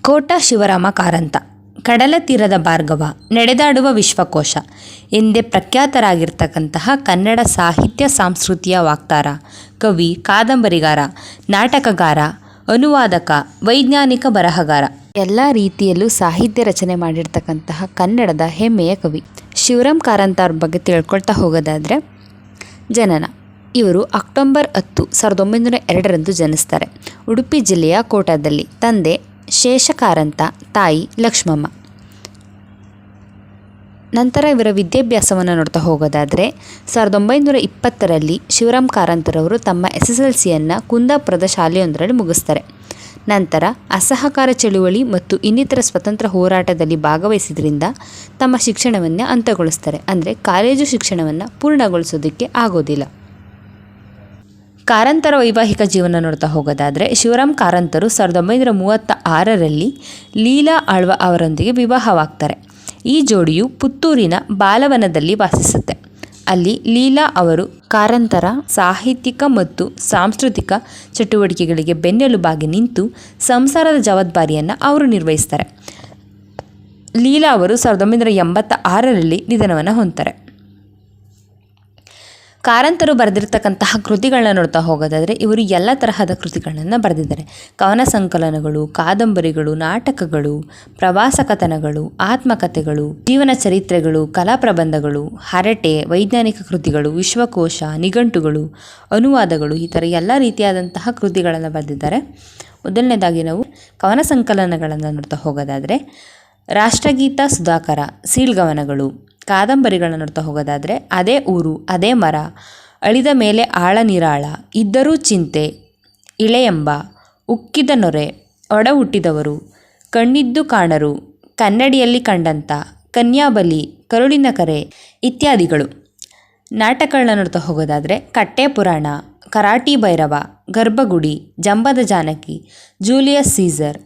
ಕೋಟ ಶಿವರಾಮ ಕಾರಂತ. ಕಡಲ ತೀರದ ಭಾರ್ಗವ, ನಡೆದಾಡುವ ವಿಶ್ವಕೋಶ. ಎಂದೇ ಪ್ರಖ್ಯಾತರಾಗಿರ್ತಕ್ಕಂತಹ ಕನ್ನಡ ಸಾಹಿತ್ಯ ಸಾಂಸ್ಕೃತಿಯ ವಾಕ್ತಾರ, ಕವಿ, ಕಾದಂಬರಿಗಾರ, ನಾಟಕಗಾರ, ಅನುವಾದಕ, ವೈಜ್ಞಾನಿಕ ಬರಹಗಾರ. ಎಲ್ಲ ರೀತಿಯಲ್ಲೂ ಸಾಹಿತ್ಯ ರಚನೆ ಮಾಡಿರ್ತಕ್ಕಂತಹ ಕನ್ನಡದ ಹೆಮ್ಮೆಯ ಕವಿ. ಶಿವರಾಮ್ ಕಾರಂತ ಅವ್ರ ಬಗ್ಗೆ ತಿಳ್ಕೊಳ್ತಾ ಹೋಗೋದಾದರೆ, ಜನನ. ಇವರು ಅಕ್ಟೋಬರ್ ಹತ್ತು ಸಾವಿರದ ಒಂಬೈನೂರ ಎರಡರಂದು ಜನಿಸ್ತಾರೆ. ಉಡುಪಿ ಜಿಲ್ಲೆಯ ಕೋಟಾದಲ್ಲಿ. ತಂದೆ ಶೇಷಕಾರಂತ ತಾಯಿ ಲಕ್ಷ್ಮಮ್ಮ. ನಂತರ ಇವರ ವಿದ್ಯಾಭ್ಯಾಸವನ್ನು ನೋಡ್ತಾ ಹೋಗೋದಾದರೆ, ಸಾವಿರದ ಒಂಬೈನೂರ ಇಪ್ಪತ್ತರಲ್ಲಿ ಶಿವರಾಮ್ ಕಾರಂತರವರು ತಮ್ಮ ಎಸ್ ಎಸ್ ಎಲ್ ಸಿಯನ್ನು ಕುಂದಾಪುರದ ಶಾಲೆಯೊಂದರಲ್ಲಿ ಮುಗಿಸ್ತಾರೆ. ನಂತರ ಅಸಹಕಾರ ಚಳುವಳಿ ಮತ್ತು ಇನ್ನಿತರ ಸ್ವತಂತ್ರ ಹೋರಾಟದಲ್ಲಿ ಭಾಗವಹಿಸಿದ್ರಿಂದ ತಮ್ಮ ಶಿಕ್ಷಣವನ್ನು ಅಂತ್ಯಗೊಳಿಸ್ತಾರೆ. ಅಂದರೆ ಕಾಲೇಜು ಶಿಕ್ಷಣವನ್ನು ಪೂರ್ಣಗೊಳಿಸೋದಕ್ಕೆ ಆಗೋದಿಲ್ಲ. ಕಾರಂತರ ವೈವಾಹಿಕ ಜೀವನ ನೋಡ್ತಾ ಹೋಗೋದಾದರೆ ಶಿವರಾಮ್ ಕಾರಂತರು ಸಾವಿರದ ಒಂಬೈನೂರ ಮೂವತ್ತ ಆರರಲ್ಲಿ ಲೀಲಾ ಆಳ್ವ ಅವರೊಂದಿಗೆ ವಿವಾಹವಾಗ್ತಾರೆ. ಈ ಜೋಡಿಯು ಪುತ್ತೂರಿನ ಬಾಲವನದಲ್ಲಿ ವಾಸಿಸುತ್ತೆ. ಅಲ್ಲಿ ಲೀಲಾ ಅವರು ಕಾರಂತರ ಸಾಹಿತ್ಯಿಕ ಮತ್ತು ಸಾಂಸ್ಕೃತಿಕ ಚಟುವಟಿಕೆಗಳಿಗೆ ಬೆನ್ನೆಲುಬಾಗಿ ನಿಂತು ಸಂಸಾರದ ಜವಾಬ್ದಾರಿಯನ್ನು ಅವರು ನಿರ್ವಹಿಸ್ತಾರೆ. ಲೀಲಾ ಅವರು ಸಾವಿರದ ಒಂಬೈನೂರ ಎಂಬತ್ತ ಆರರಲ್ಲಿ ನಿಧನವನ್ನು ಹೊಂದ್ತಾರೆ. ಕಾರಂತರು ಬರೆದಿರ್ತಕ್ಕಂತಹ ಕೃತಿಗಳನ್ನ ನೋಡ್ತಾ ಹೋಗೋದಾದರೆ ಇವರು ಎಲ್ಲ ತರಹದ ಕೃತಿಗಳನ್ನು ಬರೆದಿದ್ದಾರೆ. ಕವನ ಸಂಕಲನಗಳು, ಕಾದಂಬರಿಗಳು, ನಾಟಕಗಳು, ಪ್ರವಾಸ ಕಥನಗಳು, ಆತ್ಮಕಥೆಗಳು, ಜೀವನ ಚರಿತ್ರೆಗಳು, ಕಲಾ ಪ್ರಬಂಧಗಳು, ಹರಟೆ, ವೈಜ್ಞಾನಿಕ ಕೃತಿಗಳು, ವಿಶ್ವಕೋಶ, ನಿಘಂಟುಗಳು, ಅನುವಾದಗಳು, ಈ ಥರ ಎಲ್ಲ ರೀತಿಯಾದಂತಹ ಕೃತಿಗಳನ್ನು ಬರೆದಿದ್ದಾರೆ. ಮೊದಲನೇದಾಗಿ ನಾವು ಕವನ ಸಂಕಲನಗಳನ್ನು ನೋಡ್ತಾ ಹೋಗೋದಾದರೆ ರಾಷ್ಟ್ರಗೀತ ಸುಧಾಕರ, ಸೀಳ್ಗವನಗಳು ಕಾದಂಬರಿಗಳನ್ನ ನೋಡ್ತಾ ಹೋಗೋದಾದರೆ, ಅದೇ ಊರು, ಅದೇ ಮರ, ಅಳಿದ ಮೇಲೆ ಆಳ ನಿರಾಳ, ಇದ್ದರೂ ಚಿಂತೆ, ಇಳೆಯೆಂಬ, ಉಕ್ಕಿದ ನೊರೆ, ಒಡ ಹುಟ್ಟಿದವರು, ಕಣ್ಣಿದ್ದು ಕಾಣರು, ಕನ್ನಡಿಯಲ್ಲಿ ಕಂಡಂತ, ಕನ್ಯಾಬಲಿ, ಕರುಳಿನ ಕರೆ ಇತ್ಯಾದಿಗಳು. ನಾಟಕಗಳನ್ನ ನೋಡ್ತಾ ಹೋಗೋದಾದರೆ, ಕಟ್ಟೆ ಪುರಾಣ, ಕರಾಟಿ ಭೈರವ, ಗರ್ಭಗುಡಿ, ಜಂಬದ ಜಾನಕಿ, ಜೂಲಿಯಸ್ ಸೀಸರ್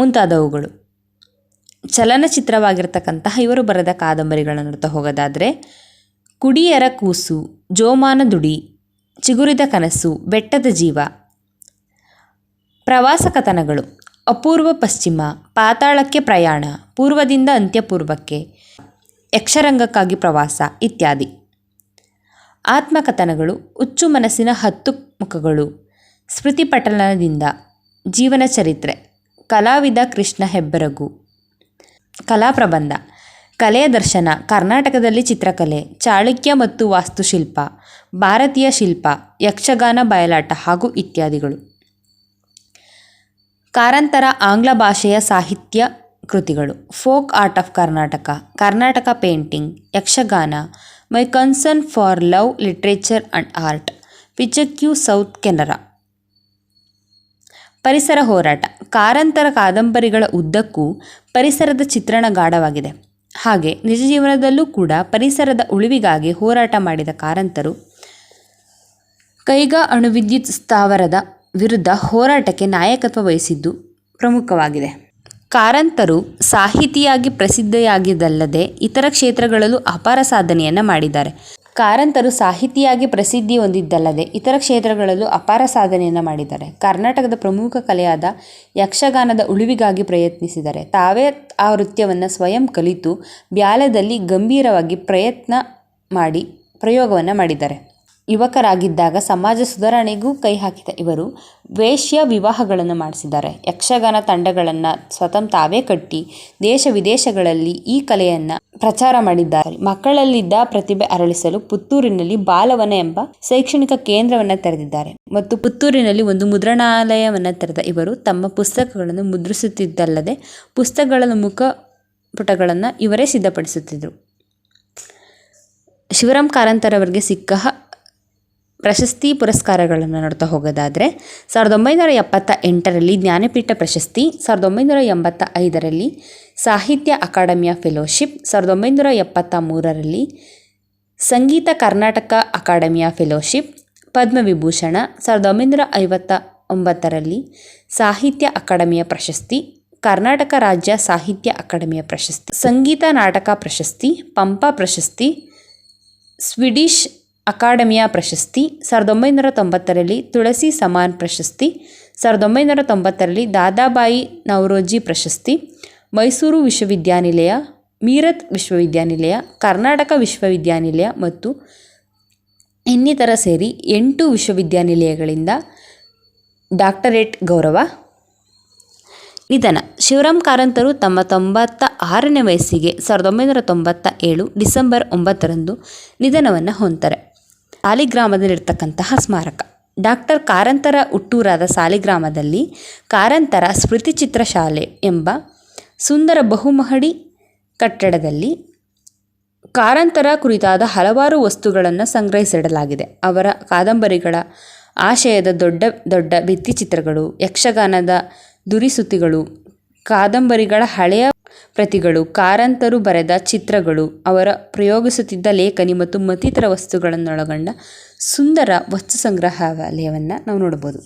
ಮುಂತಾದವುಗಳು. ಚಲನಚಿತ್ರವಾಗಿರ್ತಕ್ಕಂತಹ ಇವರು ಬರೆದ ಕಾದಂಬರಿಗಳನ್ನು ನೋಡ್ತಾ ಹೋಗೋದಾದರೆ, ಕುಡಿಯರ ಕೂಸು, ಜೋಮಾನ ದುಡಿ, ಚಿಗುರಿದ ಕನಸು, ಬೆಟ್ಟದ ಜೀವ, ಪ್ರವಾಸ ಕಥನಗಳು, ಅಪೂರ್ವ ಪಶ್ಚಿಮ, ಪಾತಾಳಕ್ಕೆ ಪ್ರಯಾಣ, ಪೂರ್ವದಿಂದ ಅಂತ್ಯಪೂರ್ವಕ್ಕೆ, ಯಕ್ಷರಂಗಕ್ಕಾಗಿ ಪ್ರವಾಸ ಇತ್ಯಾದಿ. ಆತ್ಮಕಥನಗಳು, ಹುಚ್ಚು ಮನಸ್ಸಿನ ಹತ್ತು ಮುಖಗಳು ಸ್ಮೃತಿಪಟಲನದಿಂದ ಜೀವನ ಚರಿತ್ರೆ, ಕಲಾವಿದ ಕೃಷ್ಣ ಹೆಬ್ಬರಗು. ಕಲಾಪ್ರಬಂಧ ಕಲೆಯ ದರ್ಶನ, ಕರ್ನಾಟಕದಲ್ಲಿ ಚಿತ್ರಕಲೆ, ಚಾಳುಕ್ಯ ಮತ್ತು ವಾಸ್ತುಶಿಲ್ಪ, ಭಾರತೀಯ ಶಿಲ್ಪ, ಯಕ್ಷಗಾನ, ಬಯಲಾಟ ಹಾಗೂ ಇತ್ಯಾದಿಗಳು. ಕಾರಂತರ ಆಂಗ್ಲ ಭಾಷೆಯ ಸಾಹಿತ್ಯ ಕೃತಿಗಳು, folk art of Karnataka Karnataka painting, Yakshagana, my concern for love literature and art, picturesque south Canara. ಪರಿಸರ ಹೋರಾಟ ಕಾರಂತರ ಕಾದಂಬರಿಗಳ ಉದ್ದಕ್ಕೂ ಪರಿಸರದ ಚಿತ್ರಣ ಗಾಢವಾಗಿದೆ ಹಾಗೆ ನಿಜ ಜೀವನದಲ್ಲೂ ಕೂಡ ಪರಿಸರದ ಉಳಿವಿಗಾಗಿ ಹೋರಾಟ ಮಾಡಿದ ಕಾರಂತರು ಕೈಗಾ ಅಣುವಿದ್ಯುತ್ ಸ್ಥಾವರದ ವಿರುದ್ಧ ಹೋರಾಟಕ್ಕೆ ನಾಯಕತ್ವ ವಹಿಸಿದ್ದು ಪ್ರಮುಖವಾಗಿದೆ. ಕಾರಂತರು ಸಾಹಿತಿಯಾಗಿ ಪ್ರಸಿದ್ಧಿಯಾಗಿದ್ದಲ್ಲದೆ ಇತರ ಕ್ಷೇತ್ರಗಳಲ್ಲೂ ಅಪಾರ ಸಾಧನೆಯನ್ನು ಮಾಡಿದ್ದಾರೆ. ಕಾರಂತರು ಸಾಹಿತಿಯಾಗಿ ಪ್ರಸಿದ್ಧಿ ಹೊಂದಿದ್ದಲ್ಲದೆ ಇತರ ಕ್ಷೇತ್ರಗಳಲ್ಲೂ ಅಪಾರ ಸಾಧನೆಯನ್ನು ಮಾಡಿದ್ದಾರೆ. ಕರ್ನಾಟಕದ ಪ್ರಮುಖ ಕಲೆಯಾದ ಯಕ್ಷಗಾನದ ಉಳಿವಿಗಾಗಿ ಪ್ರಯತ್ನಿಸಿದರೆ ತಾವೇ ಆ ನೃತ್ಯವನ್ನು ಸ್ವಯಂ ಕಲಿತು ಬ್ಯಾಲದಲ್ಲಿ ಗಂಭೀರವಾಗಿ ಪ್ರಯತ್ನ ಮಾಡಿ ಪ್ರಯೋಗವನ್ನು ಮಾಡಿದ್ದಾರೆ ಯುವಕರಾಗಿದ್ದಾಗ ಸಮಾಜ ಸುಧಾರಣೆಗೂ ಕೈ ಹಾಕಿದ ಇವರು ವೇಶ್ಯ ವಿವಾಹಗಳನ್ನು ಮಾಡಿಸಿದ್ದಾರೆ. ಯಕ್ಷಗಾನ ತಂಡಗಳನ್ನು ಸ್ವತಃ ತಾವೇ ಕಟ್ಟಿ ದೇಶ ವಿದೇಶಗಳಲ್ಲಿ ಈ ಕಲೆಯನ್ನು ಪ್ರಚಾರ ಮಾಡಿದ್ದಾರೆ. ಮಕ್ಕಳಲ್ಲಿದ್ದ ಪ್ರತಿಭೆ ಅರಳಿಸಲು ಪುತ್ತೂರಿನಲ್ಲಿ ಬಾಲವನ ಎಂಬ ಶೈಕ್ಷಣಿಕ ಕೇಂದ್ರವನ್ನು ತೆರೆದಿದ್ದಾರೆ. ಮತ್ತು ಪುತ್ತೂರಿನಲ್ಲಿ ಒಂದು ಮುದ್ರಣಾಲಯವನ್ನು ತೆರೆದ ಇವರು ತಮ್ಮ ಪುಸ್ತಕಗಳನ್ನು ಮುದ್ರಿಸುತ್ತಿದ್ದಲ್ಲದೆ ಪುಸ್ತಕಗಳ ಮುಖ ಪುಟಗಳನ್ನು ಇವರೇ ಸಿದ್ಧಪಡಿಸುತ್ತಿದ್ದರು ಶಿವರಾಮ್ ಕಾರಂತರವರಿಗೆ ಸಿಕ್ಕ ಪ್ರಶಸ್ತಿ ಪುರಸ್ಕಾರಗಳನ್ನು ನೋಡ್ತಾ ಹೋಗೋದಾದರೆ ಸಾವಿರದ ಒಂಬೈನೂರ ಎಪ್ಪತ್ತ ಎಂಟರಲ್ಲಿ ಜ್ಞಾನಪೀಠ ಪ್ರಶಸ್ತಿ ಸಾವಿರದ ಒಂಬೈನೂರ ಎಂಬತ್ತ ಐದರಲ್ಲಿ ಸಾಹಿತ್ಯ ಅಕಾಡೆಮಿಯ ಫೆಲೋಶಿಪ್ ಸಾವಿರದ ಒಂಬೈನೂರ ಎಪ್ಪತ್ತ ಮೂರರಲ್ಲಿ ಸಂಗೀತ ಕರ್ನಾಟಕ ಅಕಾಡೆಮಿಯ ಫೆಲೋಶಿಪ್, ಪದ್ಮವಿಭೂಷಣ ಸಾವಿರದ ಒಂಬೈನೂರ ಐವತ್ತ ಒಂಬತ್ತರಲ್ಲಿ ಸಾಹಿತ್ಯ ಅಕಾಡೆಮಿಯ ಪ್ರಶಸ್ತಿ, ಕರ್ನಾಟಕ ರಾಜ್ಯ ಸಾಹಿತ್ಯ ಅಕಾಡೆಮಿಯ ಪ್ರಶಸ್ತಿ, ಸಂಗೀತ ನಾಟಕ ಪ್ರಶಸ್ತಿ, ಪಂಪ ಪ್ರಶಸ್ತಿ, ಸ್ವಿಡಿಷ್ ಅಕಾಡೆಮಿಯ ಪ್ರಶಸ್ತಿ ಸಾವಿರದ ಒಂಬೈನೂರ ತೊಂಬತ್ತರಲ್ಲಿ ತುಳಸಿ ಸಮಾನ್ ಪ್ರಶಸ್ತಿ ಸಾವಿರದ ಒಂಬೈನೂರ ತೊಂಬತ್ತರಲ್ಲಿ ದಾದಾಬಾಯಿ ನವರೋಜಿ ಪ್ರಶಸ್ತಿ, ಮೈಸೂರು ವಿಶ್ವವಿದ್ಯಾನಿಲಯ, ಮೀರತ್ ವಿಶ್ವವಿದ್ಯಾನಿಲಯ, ಕರ್ನಾಟಕ ವಿಶ್ವವಿದ್ಯಾನಿಲಯ ಮತ್ತು ಇನ್ನಿತರ ಸೇರಿ ಎಂಟು ವಿಶ್ವವಿದ್ಯಾನಿಲಯಗಳಿಂದ ಡಾಕ್ಟರೇಟ್ ಗೌರವ. ನಿಧನ. ಶಿವರಾಮ್ ಕಾರಂತರು ತಮ್ಮ ತೊಂಬತ್ತ ಆರನೇ ವಯಸ್ಸಿಗೆ ಸಾವಿರದ ಒಂಬೈನೂರ ತೊಂಬತ್ತ ಏಳು ಡಿಸೆಂಬರ್ ಒಂಬತ್ತರಂದು ನಿಧನವನ್ನು ಹೊಂತಾರೆ ಸಾಲಿಗ್ರಾಮದಲ್ಲಿರ್ತಕ್ಕಂತಹ ಸ್ಮಾರಕ. ಡಾಕ್ಟರ್ ಕಾರಂತರ ಹುಟ್ಟೂರಾದ ಸಾಲಿಗ್ರಾಮದಲ್ಲಿ ಕಾರಂತರ ಸ್ಮೃತಿ ಶಾಲೆ ಎಂಬ ಸುಂದರ ಬಹುಮಹಡಿ ಕಟ್ಟಡದಲ್ಲಿ ಕಾರಂತರ ಕುರಿತಾದ ಹಲವಾರು ವಸ್ತುಗಳನ್ನು ಸಂಗ್ರಹಿಸಿಡಲಾಗಿದೆ. ಅವರ ಕಾದಂಬರಿಗಳ ಆಶಯದ ದೊಡ್ಡ ದೊಡ್ಡ ಭಿತ್ತಿಚಿತ್ರಗಳು, ಯಕ್ಷಗಾನದ ದುರಿಸುತಿಗಳು ಕಾದಂಬರಿಗಳ ಹಳೆಯ ಪ್ರತಿಗಳು, ಕಾರಂತರು ಬರೆದ ಚಿತ್ರಗಳು, ಅವರ ಪ್ರಯೋಗಿಸುತ್ತಿದ್ದ ಲೇಖನಿ ಮತ್ತು ಮತ್ತಿತರ ವಸ್ತುಗಳನ್ನೊಳಗೊಂಡ ಸುಂದರ ವಸ್ತು ಸಂಗ್ರಹಾಲಯವನ್ನು ನಾವು ನೋಡ್ಬೋದು